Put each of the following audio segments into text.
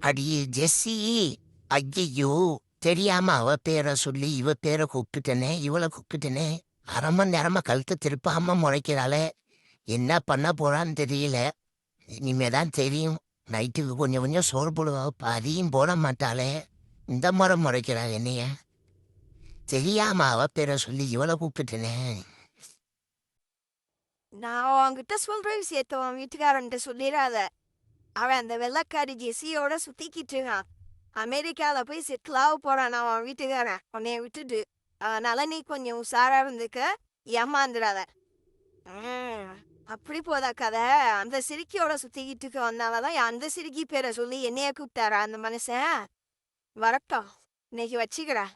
அடியே ஜெஸ்ஸி. ஐயையோ தெரியாம அவ பேரை சொல்லி இவ பேரை கூப்பிட்டுட்டனே இவளை கூப்பிட்டுட்டனே. அரை மணி நேரமா கழுத்து திருப்பாம முளைக்கிறாளே. என்ன பண்ண போறான்னு தெரியல. இனிமேதான் தெரியும். நைட்டுக்கு கொஞ்சம் கொஞ்சம் சோறு போடுவா. அதையும் போட மாட்டாளே. இந்த முறை முறைக்கிறா என்னைய. தெரியாம அவ பேரை சொல்லி இவளை கூப்பிட்டுட்டனே. நான் அவங்கிட்ட சொல்ற விஷயத்த உன் வீட்டுக்காரன்ட்ட சொல்லிடாத. அவன் அந்த வெள்ளக்காரி ஜெசியோட சுத்திக்கிட்டு இருக்கான் அமெரிக்கால போய் செட்டிலாக போறான் அவன் வீட்டுக்காரன் உன்னைய விட்டுட்டு அதனால நீ கொஞ்சம் உஷாரா இருந்துக்க ஏமாந்துடாத அப்படி போதா கதை அந்த சிரிக்கியோட சுத்திக்கிட்டு இருக்க வந்தாலதான் அந்த சிரிக்கி பேரை சொல்லி என்னைய கூப்பிட்டாரா அந்த மனுஷன் வரட்டும் இன்னைக்கு வச்சுக்கிறேன்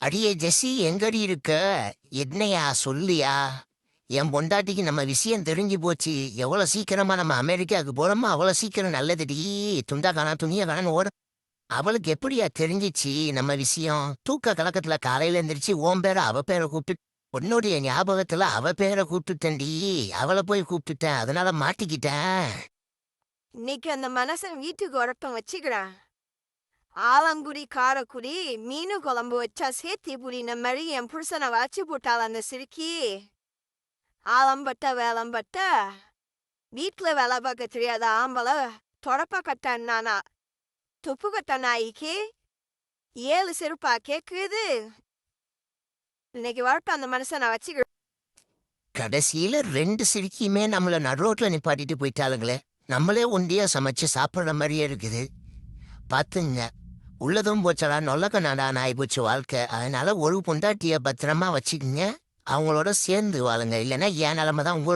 அடியே ஜெஸ்ஸி எங்கடி இருக்க என்னையா சொல்லியா என் பொண்டாட்டிக்கு நம்ம விஷயம் தெரிஞ்சு போச்சு. எவ்வளோ சீக்கிரமா நம்ம அமெரிக்காவுக்கு போகிறோமோ அவ்வளோ சீக்கிரம் நல்லதுடி துண்டா காணா துணியா காணான்னு ஓடும். அவளுக்கு எப்படியா தெரிஞ்சிச்சு நம்ம விஷயம்? தூக்க கலக்கத்துல காலையில எந்திரிச்சு ஓம் பேரை அவ பேரை கூப்பிட்டு உன்னுடைய ஞாபகத்துல அவ பேரை கூப்பிட்டுட்டேன்டி அவளை போய் கூப்பிட்டுட்டேன். அதனால மாட்டிக்கிட்டேன். இன்னைக்கு அந்த மனசன் வீட்டுக்கு உரப்பம் வச்சுக்கிறா. ஆலங்குடி காரக்குடி மீன் குழம்பு வச்சா சேர்த்தி புரியின மாதிரி என் புருஷனை வாட்சி போட்டாள் அந்த சிறுக்கி. ஆலம்பட்ட வேலம்பட்ட. வீட்டுல வேலை பார்க்க தெரியாத ஆம்பளை தொடப்ப கட்டானா துப்பு கட்ட நாய்க்கு? ஏழு செருப்பா கேக்குது. இன்னைக்கு வரட்டும் அந்த மனுஷனை வச்சுக்கிறேன் கடைசியில ரெண்டு சிரிக்கியுமே நம்மள நடுரோட்ல நிப்பாட்டிட்டு போயிட்டாளுங்களே. நம்மளே ஒண்டியா சமைச்சு சாப்பிடுற மாதிரியே இருக்குது. பாத்துங்க உள்ளதும் போச்சடா நொல்லக்கண்ணாடா நாய் போச்சு வாழ்க்கை. அதனால ஒரு பொண்டாட்டிய பத்திரமா வச்சுக்கோங்க. அவங்களோட சேர்ந்து வாழுங்க. இல்லைன்னா என் நிலமை தான் உங்க